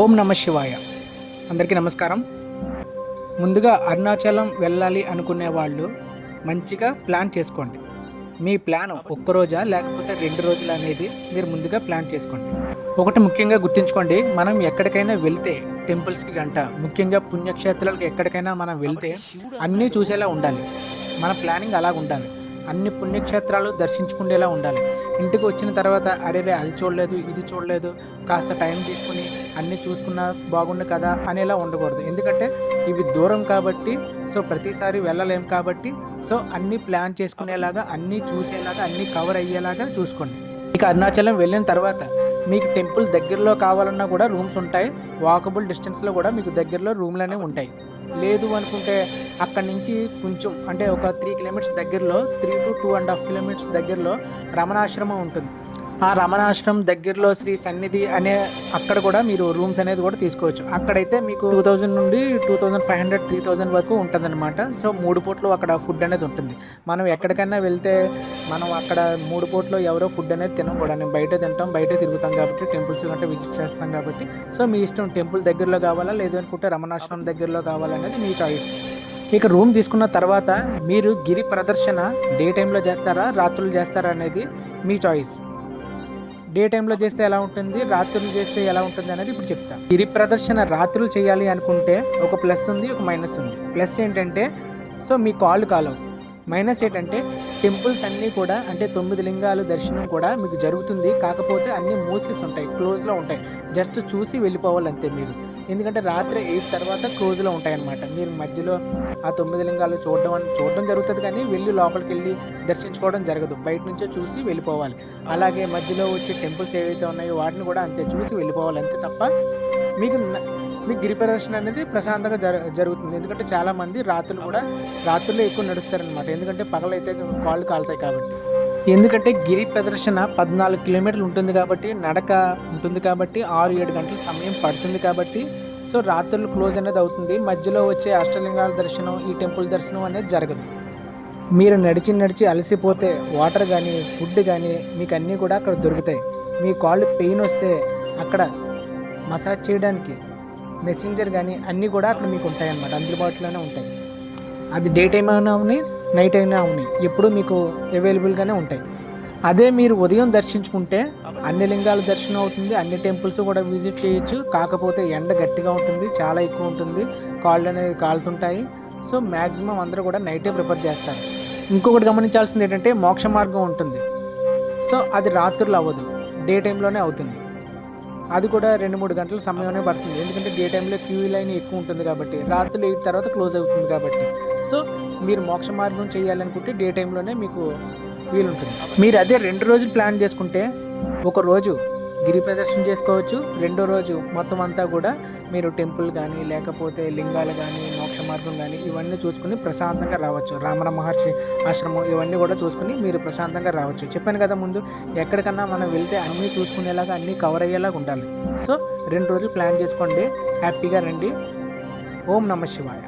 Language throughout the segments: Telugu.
ఓం నమ శివాయ. అందరికీ నమస్కారం. ముందుగా అరుణాచలం వెళ్ళాలి అనుకునే వాళ్ళు మంచిగా ప్లాన్ చేసుకోండి. మీ ప్లాన్ ఒక్క రోజా లేకపోతే రెండు రోజులు అనేది మీరు ముందుగా ప్లాన్ చేసుకోండి. ఒకటి ముఖ్యంగా గుర్తుంచుకోండి మనం ఎక్కడికైనా వెళ్తే టెంపుల్స్కి గంట ముఖ్యంగా పుణ్యక్షేత్రాలకు ఎక్కడికైనా మనం వెళ్తే అన్నీ చూసేలా ఉండాలి. మన ప్లానింగ్ అలాగ ఉండాలి. అన్ని పుణ్యక్షేత్రాలు దర్శించుకునేలా ఉండాలి. ఇంటికి వచ్చిన తర్వాత అరే రే అది చూడలేదు ఇది చూడలేదు కాస్త టైం తీసుకుని అన్నీ చూసుకున్నా బాగుండు కదా అనేలా ఉండకూడదు. ఎందుకంటే ఇవి దూరం కాబట్టి సో ప్రతిసారి వెళ్ళలేం కాబట్టి సో అన్నీ ప్లాన్ చేసుకునేలాగా అన్నీ చూసేలాగా అన్నీ కవర్ అయ్యేలాగా చూసుకోండి. ఇక అరుణాచలం వెళ్ళిన తర్వాత మీకు టెంపుల్ దగ్గరలో కావాలన్నా కూడా రూమ్స్ ఉంటాయి. వాకబుల్ డిస్టెన్స్లో కూడా మీకు దగ్గరలో రూమ్లు అనేవి ఉంటాయి. లేదు అనుకుంటే అక్కడి నుంచి కొంచెం అంటే ఒక త్రీ కిలోమీటర్స్ దగ్గరలో three to two and half kilometres దగ్గరలో రమణాశ్రమం ఉంటుంది. ఆ రమణాశ్రమం దగ్గరలో శ్రీ సన్నిధి అనే అక్కడ కూడా మీరు రూమ్స్ అనేది కూడా తీసుకోవచ్చు. అక్కడైతే మీకు టూ థౌజండ్ నుండి two thousand five hundred three thousand వరకు ఉంటుందన్నమాట. సో మూడు పూట్లు అక్కడ ఫుడ్ అనేది ఉంటుంది. మనం ఎక్కడికైనా వెళ్తే మనం అక్కడ మూడు పూట్లో ఎవరో ఫుడ్ అనేది తినం కూడా. నేను బయట తింటాం బయట తిరుగుతాం కాబట్టి టెంపుల్స్ గంటే విజిట్ చేస్తాం కాబట్టి. సో మీ ఇష్టం టెంపుల్ దగ్గరలో కావాలా లేదు అనుకుంటే రమణాశ్రమం దగ్గరలో కావాలనేది మీ చాయిస్ ఇక రూమ్ తీసుకున్న తర్వాత మీరు గిరి ప్రదర్శన డే టైంలో చేస్తారా రాత్రులు చేస్తారా అనేది మీ చాయిస్ డే టైంలో చేస్తే ఎలా ఉంటుంది రాత్రులు చేస్తే ఎలా ఉంటుంది అనేది ఇప్పుడు చెప్తాను గిరి ప్రదర్శన రాత్రులు చేయాలి అనుకుంటే ఒక ప్లస్ ఉంది ఒక మైనస్ ఉంది. ప్లస్ ఏంటంటే సో మీ కాళ్ళు కాలవు. మైనస్ ఏంటంటే టెంపుల్స్ అన్నీ కూడా అంటే తొమ్మిది లింగాలు దర్శనం కూడా మీకు జరుగుతుంది. కాకపోతే అన్నీ మూసెస్ ఉంటాయి. క్లోజ్లో ఉంటాయి. జస్ట్ చూసి వెళ్ళిపోవాలి అంతే మీరు. ఎందుకంటే రాత్రి ఎయిట్ తర్వాత క్లోజ్లో ఉంటాయి అన్నమాట మీరు మధ్యలో ఆ తొమ్మిది లింగాలు చూడడం చూడడం జరుగుతుంది కానీ వెళ్ళి లోపలికి వెళ్ళి దర్శించుకోవడం జరగదు. బయట నుంచే చూసి వెళ్ళిపోవాలి. అలాగే మధ్యలో వచ్చే టెంపుల్స్ ఏవైతే ఉన్నాయో వాటిని కూడా అంతే చూసి వెళ్ళిపోవాలి అంతే తప్ప మీకు మీకు గిరి ప్రదర్శన అనేది ప్రశాంతంగా జర జరుగుతుంది. ఎందుకంటే చాలా మంది రాత్రులు కూడా రాత్రుల్లో ఎక్కువ నడుస్తారనమాట ఎందుకంటే పగలైతే కాళ్ళు కాలుతాయి కాబట్టి. ఎందుకంటే గిరి ప్రదర్శన పద్నాలుగు కిలోమీటర్లు ఉంటుంది కాబట్టి నడక ఉంటుంది కాబట్టి ఆరు ఏడు గంటల సమయం పడుతుంది కాబట్టి సో రాత్రులు క్లోజ్ అనేది అవుతుంది. మధ్యలో వచ్చే అష్టలింగాల దర్శనం ఈ టెంపుల్ దర్శనం అనేది జరగదు. మీరు నడిచి నడిచి అలసిపోతే వాటర్ కానీ ఫుడ్ కానీ మీకు అన్నీ కూడా అక్కడ దొరుకుతాయి. మీ కాళ్ళు పెయిన్ వస్తే అక్కడ మసాజ్ చేయడానికి మెసెంజర్ కానీ అన్నీ కూడా అక్కడ మీకు ఉంటాయి అన్నమాట అందుబాటులోనే ఉంటాయి. అది డే టైం అయినా ఉన్నాయి? నైట్ అయినా ఉన్నాయి. ఎప్పుడు మీకు అవైలబుల్గానే ఉంటాయి. అదే మీరు ఉదయం దర్శించుకుంటే అన్ని లింగాల దర్శనం అవుతుంది. అన్ని టెంపుల్స్ కూడా విజిట్ చేయొచ్చు. కాకపోతే ఎండ గట్టిగా ఉంటుంది. చాలా ఎక్కువ ఉంటుంది. కాళ్ళు అనేవి కాలుతుంటాయి. సో మ్యాక్సిమం అందరూ కూడా నైటే ప్రిపేర్ చేస్తారు. ఇంకొకటి గమనించాల్సింది ఏంటంటే మోక్ష మార్గం ఉంటుంది. సో అది రాత్రులు అవ్వదు. డే టైంలోనే అవుతుంది. అది కూడా రెండు మూడు గంటల సమయమే పడుతుంది. ఎందుకంటే డే టైంలో క్యూ లైన్ ఎక్కువ ఉంటుంది కాబట్టి రాత్రులు ఎయిట్ తర్వాత క్లోజ్ అవుతుంది కాబట్టి. సో మీరు మోక్ష మార్గం చేయాలనుకుంటే డే టైంలోనే మీకు వీలుంటుంది. మీరు అదే రెండు రోజులు ప్లాన్ చేసుకుంటే ఒక రోజు గిరి ప్రదర్శన చేసుకోవచ్చు రెండో రోజు మొత్తం అంతా కూడా మీరు టెంపుల్ కానీ లేకపోతే లింగాలు కానీ మోక్ష మార్గం కానీ ఇవన్నీ చూసుకుని ప్రశాంతంగా రావచ్చు. రామణ మహర్షి ఆశ్రమం ఇవన్నీ కూడా చూసుకుని మీరు ప్రశాంతంగా రావచ్చు. చెప్పాను కదా ముందు ఎక్కడికన్నా మనం వెళ్తే అన్నీ చూసుకునేలాగా అన్నీ కవర్ అయ్యేలాగా ఉండాలి. సో రెండు రోజులు ప్లాన్ చేసుకోండి. హ్యాపీగా రండి. ఓం నమ శివాయ.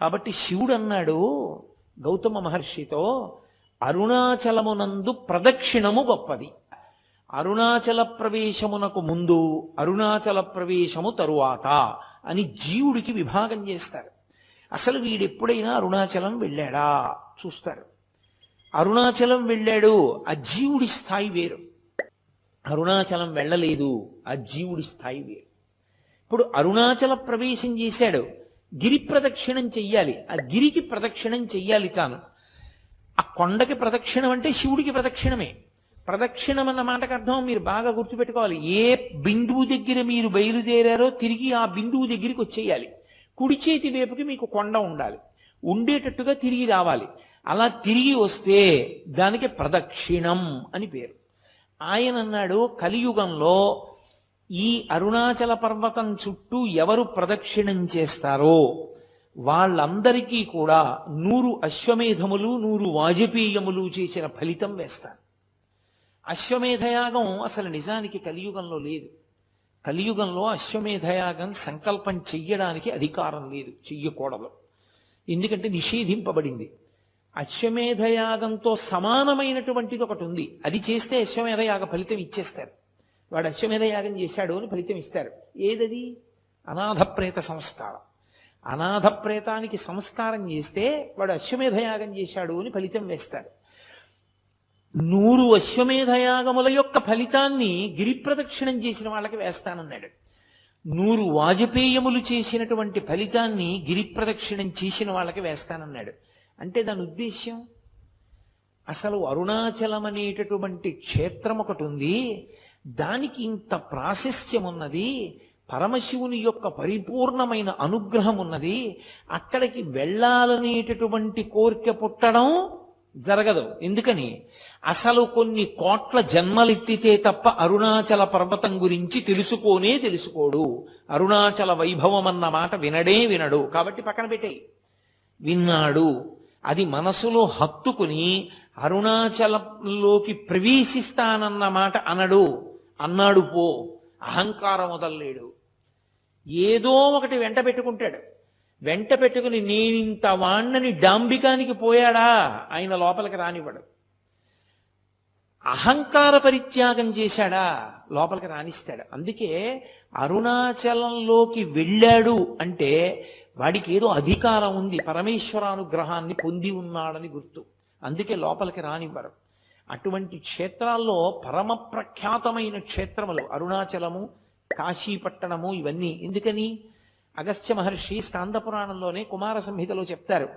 కాబట్టి శివుడు అన్నాడు గౌతమ మహర్షితో అరుణాచలమునందు ప్రదక్షిణము గొప్పది. అరుణాచల ప్రవేశమునకు ముందు అరుణాచల ప్రవేశము తరువాత అని జీవుడికి విభాగం చేస్తారు. అసలు వీడెప్పుడైనా అరుణాచలం వెళ్ళాడా? చూస్తారు. అరుణాచలం వెళ్ళాడు ఆ జీవుడి స్థాయి వేరు. అరుణాచలం వెళ్ళలేదు ఆ జీవుడి స్థాయి వేరు. ఇప్పుడు అరుణాచల ప్రవేశం చేశాడు గిరి ప్రదక్షిణం చెయ్యాలి. ఆ గిరికి ప్రదక్షిణం చెయ్యాలి తాను. ఆ కొండకి ప్రదక్షిణం అంటే శివుడికి ప్రదక్షిణమే. ప్రదక్షిణం అన్న మాటకు అర్థం మీరు బాగా గుర్తుపెట్టుకోవాలి. ఏ బిందువు దగ్గర మీరు బయలుదేరారో తిరిగి ఆ బిందువు దగ్గరికి వచ్చేయాలి. కుడి చేతి వైపుకి మీకు కొండ ఉండాలి. ఉండేటట్టుగా తిరిగి రావాలి. అలా తిరిగి వస్తే దానికి ప్రదక్షిణం అని పేరు. ఆయన అన్నాడు కలియుగంలో ఈ అరుణాచల పర్వతం చుట్టూ ఎవరు ప్రదక్షిణం చేస్తారో వాళ్ళందరికీ కూడా నూరు అశ్వమేధములు నూరు వాజపేయములు చేసిన ఫలితం వేస్తారు. అశ్వమేధయాగం అసలు నిజానికి కలియుగంలో లేదు. కలియుగంలో అశ్వమేధయాగం సంకల్పం చెయ్యడానికి అధికారం లేదు చెయ్యకూడదు. ఎందుకంటే నిషేధింపబడింది. అశ్వమేధయాగంతో సమానమైనటువంటిది ఒకటి ఉంది. అది చేస్తే అశ్వమేధయాగ ఫలితం ఇచ్చేస్తారు. వాడు అశ్వమేధయాగం చేశాడు అని ఫలితం ఇస్తారు. ఏదది? అనాథప్రేత సంస్కారం. అనాథ ప్రేతానికి సంస్కారం చేస్తే వాడు అశ్వమేధయాగం చేశాడు అని ఫలితం వేస్తారు నూరు అశ్వమేధయాగముల యొక్క ఫలితాన్ని గిరి ప్రదక్షిణం చేసిన వాళ్ళకి వేస్తానన్నాడు. నూరు వాజపేయములు చేసినటువంటి ఫలితాన్ని గిరి ప్రదక్షిణం చేసిన వాళ్ళకి వేస్తానన్నాడు. అంటే దాని ఉద్దేశ్యం? అసలు అరుణాచలం అనేటటువంటి క్షేత్రం ఒకటి ఉంది. దానికి ఇంత ప్రాశస్త్యం ఉన్నది పరమశివుని యొక్క పరిపూర్ణమైన అనుగ్రహం ఉన్నది అక్కడికి వెళ్ళాలనేటటువంటి కోరిక పుట్టడం జరగదు. ఎందుకని? అసలు కొన్ని కోట్ల జన్మలెత్తితే తప్ప అరుణాచల పర్వతం గురించి తెలుసుకోనే తెలుసుకోడు. అరుణాచల వైభవం అన్న మాట వినడే వినడు. కాబట్టి పక్కన పెట్టేయి. విన్నాడు. అది మనసులో హత్తుకుని అరుణాచలంలోకి ప్రవేశిస్తానన్న మాట అనడు. అన్నాడు పో. అహంకారం వదలలేడు. ఏదో ఒకటి వెంట పెట్టుకుంటాడు. వెంట పెట్టుకుని నేనింత వాణ్ణని డాంబికానికి పోయాడా? ఆయన లోపలికి రానివ్వడు. అహంకార పరిత్యాగం చేశాడా? లోపలికి రాణిస్తాడు అందుకే అరుణాచలంలోకి వెళ్ళాడు అంటే వాడికి ఏదో అధికారం ఉంది. పరమేశ్వరానుగ్రహాన్ని పొంది ఉన్నాడని గుర్తు. అందుకే లోపలికి రానివ్వరు. అటువంటి క్షేత్రాల్లో పరమ ప్రఖ్యాతమైన క్షేత్రములు అరుణాచలము కాశీపట్టణము ఇవన్నీ. ఎందుకని? అగస్త్య మహర్షి స్కాంద పురాణంలోనే కుమార సంహితలో చెప్తారు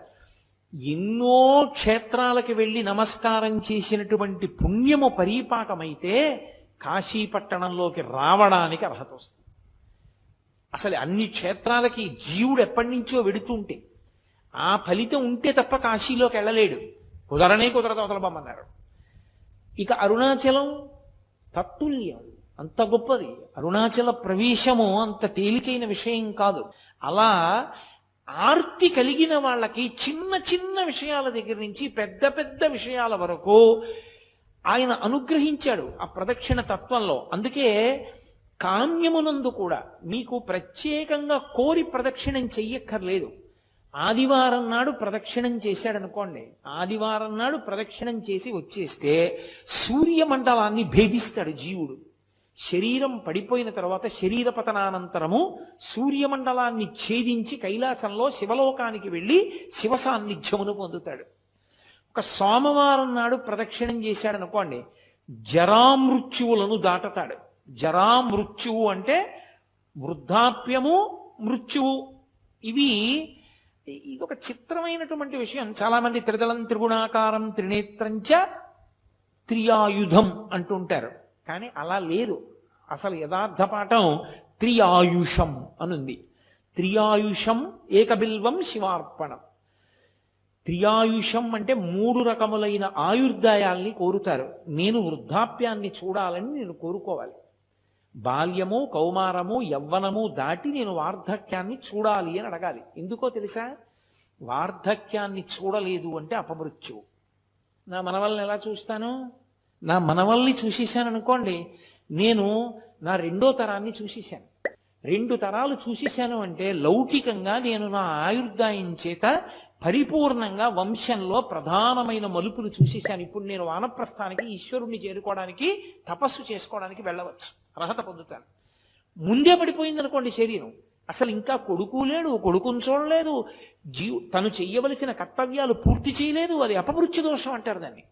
ఎన్నో క్షేత్రాలకు వెళ్ళి నమస్కారం చేసినటువంటి పుణ్యము పరీపాకమైతే కాశీపట్టణంలోకి రావడానికి అర్హత వస్తుంది. అసలు అన్ని క్షేత్రాలకి జీవుడు ఎప్పటి నుంచో వెడుతుంటే ఆ ఫలితం ఉంటే తప్ప కాశీలోకి వెళ్ళలేడు. కుదరనే కుదరదు అవతలబమ్మన్నారు ఇక అరుణాచలం తత్తుల్యం. అంత గొప్పది. అరుణాచల ప్రవేశము అంత తేలికైన విషయం కాదు. అలా ఆర్తి కలిగిన వాళ్ళకి చిన్న చిన్న విషయాల దగ్గర నుంచి పెద్ద పెద్ద విషయాల వరకు ఆయన అనుగ్రహించాడు ఆ ప్రదక్షిణ తత్వంలో. అందుకే కామ్యమునందు కూడా మీకు ప్రత్యేకంగా కోరి ప్రదక్షిణం చెయ్యక్కర్లేదు. ఆదివారం నాడు ప్రదక్షిణం చేశాడనుకోండి ఆదివారం నాడు ప్రదక్షిణం చేసి వచ్చేస్తే సూర్యమండలాన్ని భేదిస్తాడు జీవుడు. శరీరం పడిపోయిన తర్వాత శరీర పతనానంతరము సూర్యమండలాన్ని ఛేదించి కైలాసంలో శివలోకానికి వెళ్ళి శివ సాన్నిధ్యమును పొందుతాడు. ఒక సోమవారం నాడు ప్రదక్షిణం చేశాడనుకోండి జరామృత్యువులను దాటతాడు. జరామృత్యువు అంటే వృద్ధాప్యము మృత్యువు. ఇవి ఇది ఒక చిత్రమైనటువంటి విషయం. చాలామంది త్రిదళం త్రిగుణాకారం త్రినేత్రంచ త్రియాయుధం అంటుంటారు కానీ అలా లేదు. అసలు యథార్థ పాఠం త్రియాయుషం అనుంది. త్రియాయుషం ఏకబిల్వం శివార్పణం. త్రియాయుషం అంటే మూడు రకములైన ఆయుర్దాయాల్ని కోరుతారు. నేను వృద్ధాప్యాన్ని చూడాలని నేను కోరుకోవాలి. బాల్యము కౌమారము యవ్వనము దాటి నేను వార్ధక్యాన్ని చూడాలి అని అడగాలి. ఎందుకో తెలుసా? వార్ధక్యాన్ని చూడలేదు అంటే అపమృత్యువు. నా మనవల్ని ఎలా చూస్తాను? నా మనవల్ని చూసేశాను అనుకోండి నేను నా రెండో తరాన్ని చూసేశాను. రెండు తరాలు చూసేశాను అంటే లౌకికంగా నేను నా ఆయుర్దాయం చేత పరిపూర్ణంగా వంశంలో ప్రధానమైన మలుపులు చూసేశాను. ఇప్పుడు నేను వానప్రస్థానికి ఈశ్వరుణ్ణి చేరుకోవడానికి తపస్సు చేసుకోవడానికి వెళ్ళవచ్చు. అర్హత పొందుతాను. ముందే పడిపోయింది అనుకోండి శరీరం. అసలు ఇంకా కొడుకు లేడు కొడుకును చూడలేదు జీవ తను చెయ్యవలసిన కర్తవ్యాలు పూర్తి చేయలేదు. అది అపమృత్యు దోషం అంటారు దాన్ని.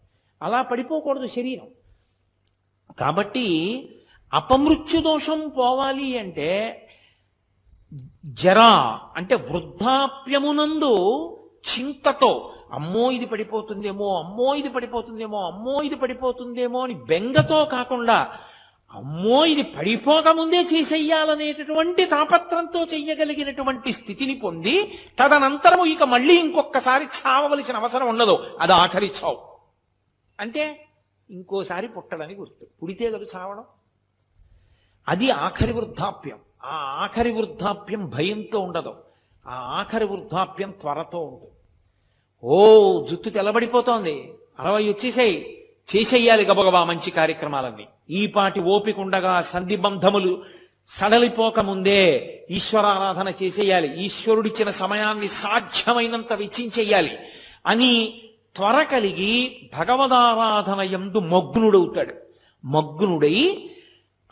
అలా పడిపోకూడదు శరీరం. కాబట్టి అపమృత్యు దోషం పోవాలి అంటే జరా అంటే వృద్ధాప్యమునందు చింతతో అమ్మో ఇది పడిపోతుందేమో అమ్మో ఇది పడిపోతుందేమో అమ్మో ఇది పడిపోతుందేమో అని బెంగతో కాకుండా అమ్మో ఇది పడిపోకముందే చేసేయాలనేటటువంటి తాపత్రంతో చెయ్యగలిగినటువంటి స్థితిని పొంది తదనంతరము ఇక మళ్ళీ ఇంకొకసారి చావవలసిన అవసరం ఉండదు. అది ఆఖరి చావు. అంటే ఇంకోసారి పుట్టడని గుర్తు. పుడితే కదా చావడం? అది ఆఖరి వృద్ధాప్యం. ఆ ఆఖరి వృద్ధాప్యం భయంతో ఉండదు. ఆ ఆఖరి వృద్ధాప్యం త్వరతో ఉంటుంది. ఓ జుత్తు తెల్లబడిపోతోంది. అరవై వచ్చేసాయి. చేసేయాలి గబగబా మంచి కార్యక్రమాలన్నీ. ఈ పాటి ఓపిక ఉండగా సంధిబంధములు సడలిపోకముందే ఈశ్వరారాధన చేసేయాలి. ఈశ్వరుడిచ్చిన సమయాన్ని సాధ్యమైనంత వెచ్చించేయాలి. అని త్వర కలిగి భగవదారాధన యందు మగ్నుడవుతాడు. మగ్నుడై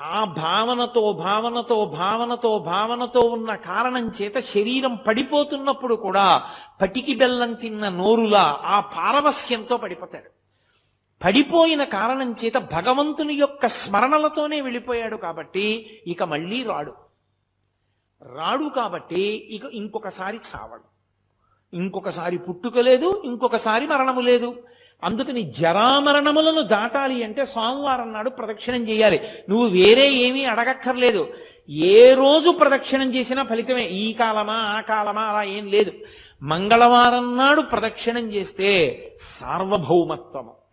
ఆ భావనతో భావనతో భావనతో భావనతో ఉన్న కారణం చేత శరీరం పడిపోతున్నప్పుడు కూడా పటికి బెల్లం తిన్న నోరులా ఆ పారవస్యంతో పడిపోతాడు. పడిపోయిన కారణం చేత భగవంతుని యొక్క స్మరణలతోనే వెళ్ళిపోయాడు కాబట్టి ఇక మళ్ళీ రాడు. రాడు కాబట్టి ఇక ఇంకొకసారి చావడు. ఇంకొకసారి పుట్టుక లేదు ఇంకొకసారి మరణము లేదు. అందుకని జరామరణములను దాటాలి అంటే సోమవారం నాడు ప్రదక్షిణం చేయాలి. నువ్వు వేరే ఏమీ అడగక్కర్లేదు. ఏ రోజు ప్రదక్షిణం చేసినా ఫలితమే. ఈ కాలమా ఆ కాలమా అలా ఏం లేదు. మంగళవారం నాడు ప్రదక్షిణం చేస్తే సార్వభౌమత్వము.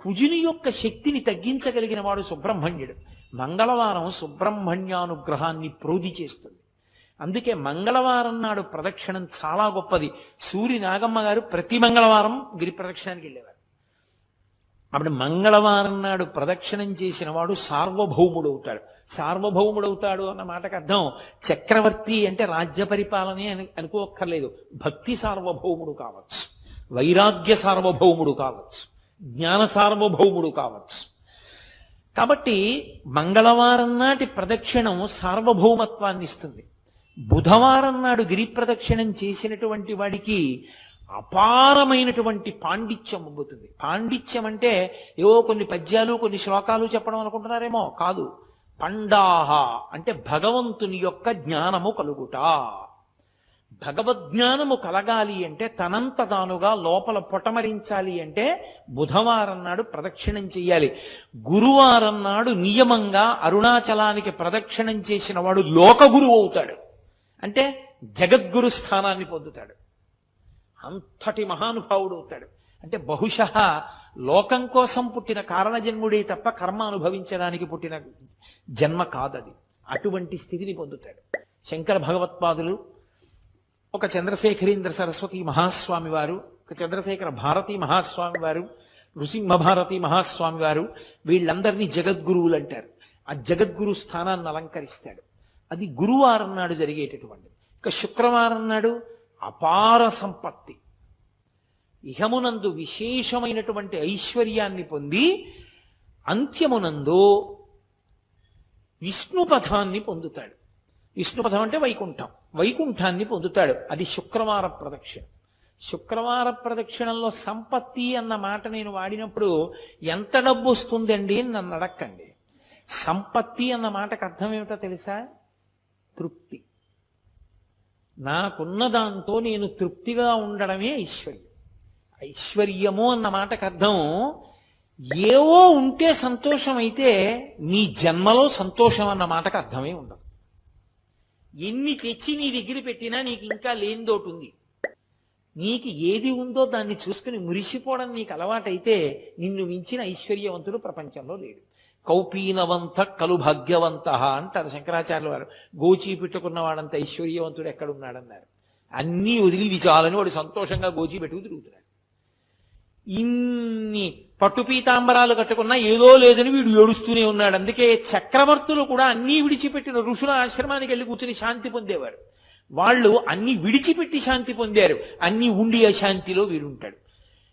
కుజుని యొక్క శక్తిని తగ్గించగలిగిన వాడు సుబ్రహ్మణ్యుడు. మంగళవారం సుబ్రహ్మణ్యానుగ్రహాన్ని ప్రోధి చేస్తుంది. అందుకే మంగళవారం నాడు ప్రదక్షిణం చాలా గొప్పది. సూరి నాగమ్మ గారు ప్రతి మంగళవారం గిరి ప్రదక్షిణానికి వెళ్ళేవారు. అప్పుడు మంగళవారం నాడు ప్రదక్షిణం చేసిన వాడు సార్వభౌముడు అవుతాడు. సార్వభౌముడు అవుతాడు అన్న మాటకు అర్థం చక్రవర్తి అంటే రాజ్య పరిపాలనే అని అనుకోక్కర్లేదు. భక్తి సార్వభౌముడు కావచ్చు. వైరాగ్య సార్వభౌముడు కావచ్చు. జ్ఞాన సార్వభౌముడు కావచ్చు. కాబట్టి మంగళవారం నాటి ప్రదక్షిణం సార్వభౌమత్వాన్ని ఇస్తుంది. బుధవారం నాడు గిరి ప్రదక్షిణం చేసినటువంటి వాడికి అపారమైనటువంటి పాండిత్యం అమ్ముతుంది పాండిత్యం అంటే ఏవో కొన్ని పద్యాలు కొన్ని శ్లోకాలు చెప్పడం అనుకుంటున్నారేమో? కాదు. పండాహ అంటే భగవంతుని యొక్క జ్ఞానము కలుగుట. భగవద్జ్ఞానము కలగాలి అంటే తనంత తానుగా లోపల పొటమరించాలి అంటే బుధవారం నాడు ప్రదక్షిణం చెయ్యాలి. గురువారం నాడు నియమంగా అరుణాచలానికి ప్రదక్షిణం చేసిన వాడు లోకగురువు అవుతాడు. అంటే జగద్గురు స్థానాన్ని పొందుతాడు. అంతటి మహానుభావుడు అవుతాడు. అంటే బహుశ లోకం కోసం పుట్టిన కారణజన్ముడే తప్ప కర్మ అనుభవించడానికి పుట్టిన జన్మ కాదది. అటువంటి స్థితిని పొందుతాడు. శంకర భగవత్పాదులు ఒక చంద్రశేఖరీంద్ర సరస్వతి మహాస్వామి వారు ఒక చంద్రశేఖర భారతి మహాస్వామి వారు నృసింహ భారతి మహాస్వామి వారు వీళ్ళందరినీ జగద్గురువులు అంటారు. ఆ జగద్గురు స్థానాన్ని అలంకరిస్తాడు. అది గురువారం నాడు జరిగేటటువంటి ఇక శుక్రవారం నాడు అపార సంపత్తి. ఇహమునందు విశేషమైనటువంటి ఐశ్వర్యాన్ని పొంది అంత్యమునందు విష్ణుపథాన్ని పొందుతాడు. విష్ణుపథం అంటే వైకుంఠం. వైకుంఠాన్ని పొందుతాడు. అది శుక్రవార ప్రదక్షిణ. శుక్రవార ప్రదక్షిణంలో సంపత్తి అన్న మాట నేను వాడినప్పుడు ఎంత డబ్బు వస్తుందండి అని నన్ను అడక్కండి. సంపత్తి అన్న మాటకు అర్థం ఏమిటో తెలుసా? తృప్తి. నాకున్న దాంతో నేను తృప్తిగా ఉండడమే ఐశ్వర్యం. ఐశ్వర్యము అన్న మాటకు అర్థం ఏవో ఉంటే సంతోషం అయితే నీ జన్మలో సంతోషం అన్న మాటకు అర్థమే ఉండదు. ఎన్ని తెచ్చి నీ దగ్గర పెట్టినా నీకు ఇంకా లేనిదోటి ఉంది. నీకు ఏది ఉందో దాన్ని చూసుకుని మురిసిపోవడం నీకు అలవాటైతే నిన్ను మించిన ఐశ్వర్యవంతుడు ప్రపంచంలో లేడు. కౌపీనవంత కలు భాగ్యవంత అంటారు శంకరాచార్యుల వారు. గోచి పెట్టుకున్న వాడంత ఐశ్వర్యవంతుడు ఎక్కడున్నాడన్నారు. అన్నీ వదిలి ఇది చాలని వాడు సంతోషంగా గోచి పెట్టుకు తిరుగుతున్నాడు. ఇన్ని పట్టు పీతాంబరాలు కట్టుకున్నా ఏదో లేదని వీడు ఏడుస్తూనే ఉన్నాడు. అందుకే చక్రవర్తులు కూడా అన్నీ విడిచిపెట్టిన ఋషుల ఆశ్రమానికి వెళ్ళి కూర్చుని శాంతి పొందేవారు. వాళ్ళు అన్ని విడిచిపెట్టి శాంతి పొందారు. అన్ని ఉండి అశాంతిలో వీడుంటాడు.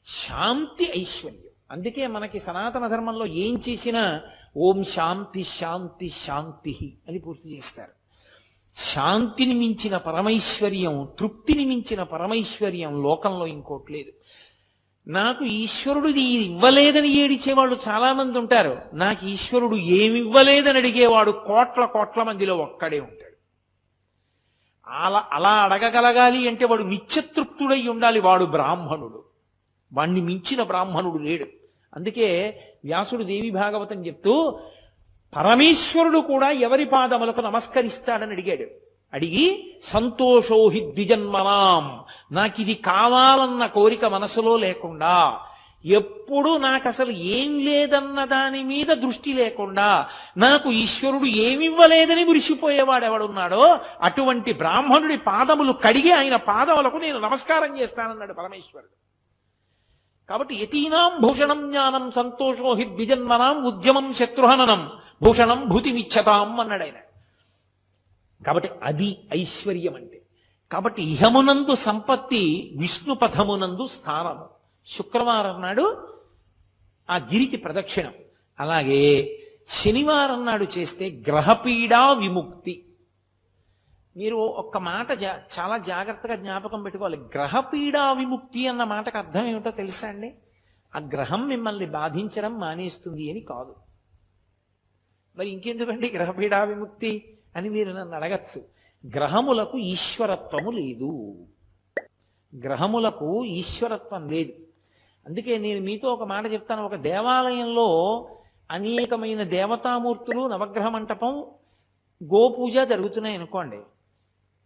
శాంతి ఐశ్వర్యం. అందుకే మనకి సనాతన ధర్మంలో ఏం చేసినా ఓం శాంతి శాంతి శాంతి అని పూర్తి చేస్తారు. శాంతిని మించిన పరమైశ్వర్యం తృప్తిని మించిన పరమైశ్వర్యం లోకంలో ఇంకోటి లేదు. నాకు ఈశ్వరుడు ఇది ఇవ్వలేదని ఏడిచేవాళ్ళు చాలా మంది ఉంటారు. నాకు ఈశ్వరుడు ఏమి ఇవ్వలేదని అడిగేవాడు కోట్ల కోట్ల మందిలో ఒక్కడే ఉంటాడు. అలా అలా అడగగలగాలి అంటే వాడు నిత్యతృప్తుడై ఉండాలి వాడు బ్రాహ్మణుడు. వాణ్ణి మించిన బ్రాహ్మణుడు లేడు. అందుకే వ్యాసుడు దేవి భాగవతం చెప్తూ పరమేశ్వరుడు కూడా ఎవరి పాదములకు నమస్కరిస్తాడని అడిగాడు. అడిగి సంతోషోహి ద్విజన్మనాం నాకు ఇది కావాలన్న కోరిక మనసులో లేకుండా ఎప్పుడు నాకు అసలు ఏం లేదన్న దాని మీద దృష్టి లేకుండా నాకు ఈశ్వరుడు ఏమివ్వలేదని మురిసిపోయేవాడు ఎవడున్నాడో అటువంటి బ్రాహ్మణుడి పాదములు కడిగి ఆయన పాదములకు నేను నమస్కారం చేస్తానన్నాడు పరమేశ్వరుడు. కాబట్టి యతీనాం భూషణం జ్ఞానం సంతోషోహి ద్విజన్మనాం ఉద్యమం శత్రుహననం భూషణం భూతిమిచ్చతాం అన్నాడు ఆయన కాబట్టి అది ఐశ్వర్యం అంటే కాబట్టి ఇహమునందు సంపత్తి విష్ణు పథమునందు స్థానము. శుక్రవారం నాడు ఆ గిరికి ప్రదక్షిణం. అలాగే శనివారం నాడు చేస్తే గ్రహపీడా విముక్తి. మీరు ఒక్క మాట జా- చాలా జాగ్రత్తగా జ్ఞాపకం పెట్టుకోవాలి. గ్రహపీడా విముక్తి అన్న మాటకు అర్థం ఏమిటో తెలుసా అండి? ఆ గ్రహం మిమ్మల్ని బాధించడం మానేస్తుంది అని కాదు. మరి ఇంకెందుకండి గ్రహపీడా విముక్తి? అని మీరు నన్ను అడగచ్చు. గ్రహములకు ఈశ్వరత్వము లేదు. గ్రహములకు ఈశ్వరత్వం లేదు. అందుకే నేను మీతో ఒక మాట చెప్తాను. ఒక దేవాలయంలో అనేకమైన దేవతామూర్తులు నవగ్రహ మంటపం గోపూజ జరుగుతున్నాయి అనుకోండి.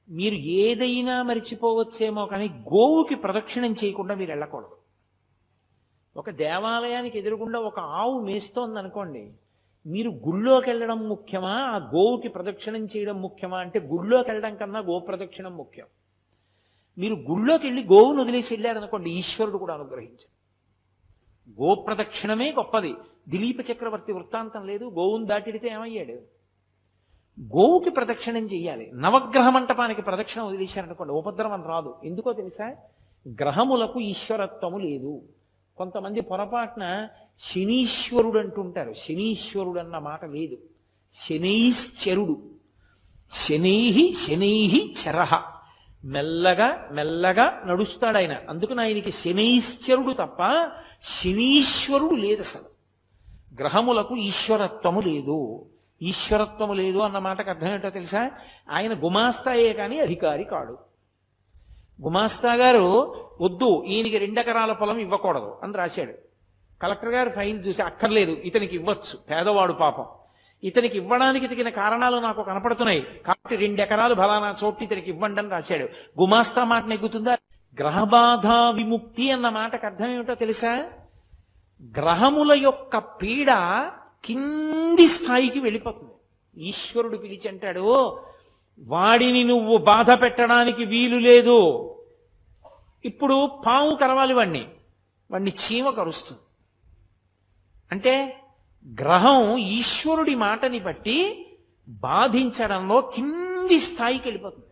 మీరు ఏదైనా మరిచిపోవచ్చేమో కానీ గోవుకి ప్రదక్షిణం చేయకుండా మీరు వెళ్ళకూడదు. ఒక దేవాలయానికి ఎదురుగుండా ఒక ఆవు మేస్తోంది అనుకోండి మీరు గుళ్ళోకి వెళ్ళడం ముఖ్యమా? ఆ గోవుకి ప్రదక్షిణం చేయడం ముఖ్యమా? అంటే గుళ్ళోకి వెళ్ళడం కన్నా గో ప్రదక్షిణం ముఖ్యం. మీరు గుళ్ళోకి వెళ్ళి గోవును వదిలేసి వెళ్ళారనుకోండి ఈశ్వరుడు కూడా అనుగ్రహించారు గో ప్రదక్షిణమే గొప్పది. దిలీప చక్రవర్తి వృత్తాంతం లేదు గోవును దాటిడితే ఏమయ్యాడు? గోవుకి ప్రదక్షిణం చేయాలి. నవగ్రహ మంటపానికి ప్రదక్షిణం వదిలేశారనుకోండి ఉపద్రవం రాదు. ఎందుకో తెలుసా? గ్రహములకు ఈశ్వరత్వము లేదు. కొంతమంది పొరపాటున శనీశ్వరుడు అంటుంటారు శనీశ్వరుడు అన్న మాట లేదు. శనైశ్చరుడు. శనైహి శనైహి చరహ మెల్లగా మెల్లగా నడుస్తాడు ఆయన అందుకని ఆయనకి శనైశ్చరుడు తప్ప శనీశ్వరుడు లేదు అసలు. గ్రహములకు ఈశ్వరత్వము లేదు. ఈశ్వరత్వము లేదు అన్న మాటకు అర్థం ఏంటో తెలుసా? ఆయన గుమాస్తాయే కానీ అధికారి కాడు. గుమాస్తా గారు వద్దు ఈయనకి రెండెకరాల పొలం ఇవ్వకూడదు అని రాశాడు. కలెక్టర్ గారు ఫైన్ చూసి అక్కర్లేదు ఇతనికి ఇవ్వచ్చు పేదవాడు పాపం. ఇతనికి ఇవ్వడానికి తగిన కారణాలు నాకు కనపడుతున్నాయి. కాబట్టి రెండెకరాలు బలానా చోటు ఇతనికి ఇవ్వండి అని రాశాడు. గుమాస్తా మాట నెగ్గుతుందా? గ్రహబాధ విముక్తి అన్న మాటకు అర్థం ఏమిటో తెలుసా? గ్రహముల యొక్క పీడ కింది స్థాయికి వెళ్ళిపోతుంది. ఈశ్వరుడు పిలిచి అంటాడు వాడిని నువ్వు బాధ పెట్టడానికి వీలు లేదు. ఇప్పుడు పాము కరవాలి వాణ్ణి. వాణ్ణి చీమ కరుస్తుంది. అంటే గ్రహం ఈశ్వరుడి మాటని బట్టి బాధించడంలో కింది స్థాయికి వెళ్ళిపోతుంది.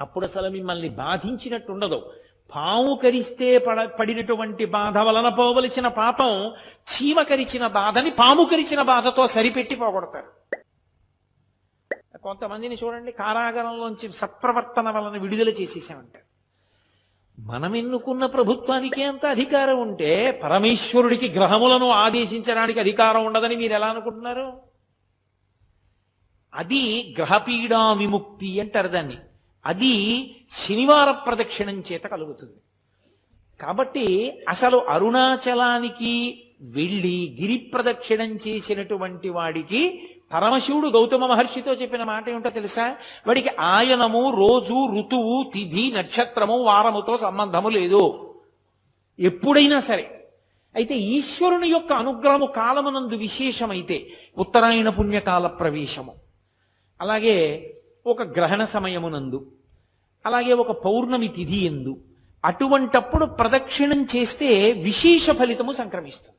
అప్పుడు అసలు మిమ్మల్ని బాధించినట్టు ఉండదు. పాము కరిస్తే పడ పడినటువంటి బాధ వలన పోవలసిన పాపం చీమ కరిచిన బాధని పాము కరిచిన బాధతో సరిపెట్టి పోగొడతారు. కొంతమందిని చూడండి కారాగారంలోంచి సత్ప్రవర్తన వలన విడుదల చేసేసామంటారు మనం ఎన్నుకున్న ప్రభుత్వానికే అంత అధికారం ఉంటే పరమేశ్వరుడికి గ్రహములను ఆదేశించడానికి అధికారం ఉండదని మీరు ఎలా అనుకుంటున్నారు? అది గ్రహపీడా విముక్తి అంటారు దాన్ని. అది శనివార ప్రదక్షిణం చేత కలుగుతుంది. కాబట్టి అసలు అరుణాచలానికి వెళ్ళి గిరి ప్రదక్షిణం చేసినటువంటి వాడికి పరమశివుడు గౌతమ మహర్షితో చెప్పిన మాట ఏమిటో తెలుసా? వాడికి ఆయనము రోజు ఋతువు తిథి నక్షత్రము వారముతో సంబంధము లేదు. ఎప్పుడైనా సరే. అయితే ఈశ్వరుని యొక్క అనుగ్రహము కాలమునందు విశేషమైతే ఉత్తరాయణ పుణ్యకాల ప్రవేశము. అలాగే ఒక గ్రహణ సమయమునందు అలాగే ఒక పౌర్ణమి తిథి ఎందు అటువంటప్పుడు ప్రదక్షిణం చేస్తే విశేష ఫలితము సంక్రమిస్తుంది.